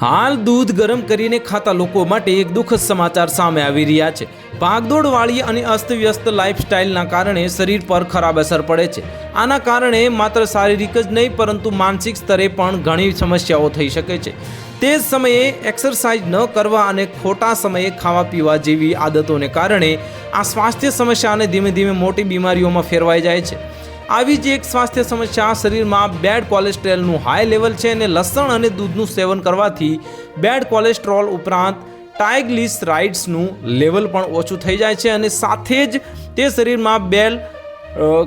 હાલ દૂધ ગરમ કરીને ખાતા લોકો માટે એક દુઃખદ સમાચાર સામે આવી રહ્યા છે. ભાગદોડવાળી અને અસ્તવ્યસ્ત લાઇફસ્ટાઇલના કારણે શરીર પર ખરાબ અસર પડે છે. આના કારણે માત્ર શારીરિક જ નહીં, પરંતુ માનસિક સ્તરે પણ ઘણી સમસ્યાઓ થઈ શકે છે. તે જ સમયે એક્સરસાઇઝ ન કરવા અને ખોટા સમયે ખાવા પીવા જેવી આદતોને કારણે આ સ્વાસ્થ્ય સમસ્યાને ધીમે ધીમે મોટી બીમારીઓમાં ફેરવાઈ જાય છે. આવી જ એક સ્વાસ્થ્ય સમસ્યા શરીરમાં બેડ કોલેસ્ટ્રોલનું હાઈ લેવલ છે અને લસણ અને દૂધનું સેવન કરવાથી બેડ કોલેસ્ટ્રોલ ઉપરાંત ટાઇગ્લિસરાઇડ્સનું લેવલ પણ ઓછું થઈ જાય છે અને સાથે જ તે શરીરમાં બેલ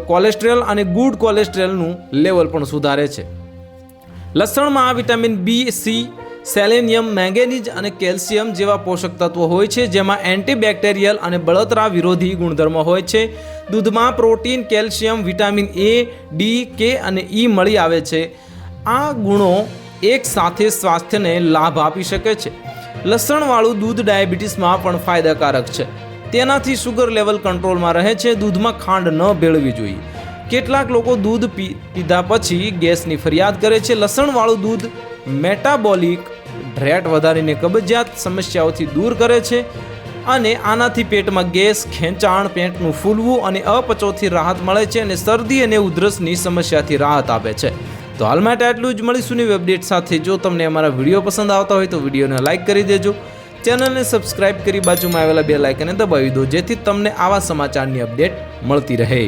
કોલેસ્ટ્રોલ અને ગુડ કોલેસ્ટ્રોલનું લેવલ પણ સુધારે છે. લસણમાં vitamin B, C, selenium, manganese અને કેલ્શિયમ જેવા પોષક તત્વો હોય છે જેમાં એન્ટીબેક્ટેરિયલ અને બળતરા વિરોધી ગુણધર્મો હોય છે. દૂધમાં protein, calcium, vitamin A, D, K અને ઈ મળી આવે છે. આ ગુણો એક સાથે સ્વાસ્થ્યને લાભ આપી શકે છે. લસણવાળું દૂધ ડાયાબિટીસમાં પણ ફાયદાકારક છે. તેનાથી શુગર લેવલ કંટ્રોલમાં રહે છે. દૂધમાં ખાંડ ન ભેળવી જોઈએ. કેટલાક લોકો દૂધ પીધા પછી ગેસની ફરિયાદ કરે છે. લસણવાળું દૂધ મેટાબોલિક ડ્રેટ વધારીને કબજિયાત સમસ્યાઓથી દૂર કરે છે. અને આનાથી પેટમાં ગેસ, ખેંચાણ, પેટનું ફૂલવું અને અપચોથી રાહત મળે છે અને શરદી અને ઉધરસની સમસ્યાથી રાહત આપે છે. તો હાલ માટે આટલું જ. મળીશું નવી અપડેટ સાથે. જો તમને અમારા વીડિયો પસંદ આવતા હોય તો વિડીયોને લાઇક કરી દેજો. ચેનલને સબસ્ક્રાઇબ કરી બાજુમાં આવેલા બે લાઇકને દબાવી દો, જેથી તમને આવા સમાચારની અપડેટ મળતી રહે.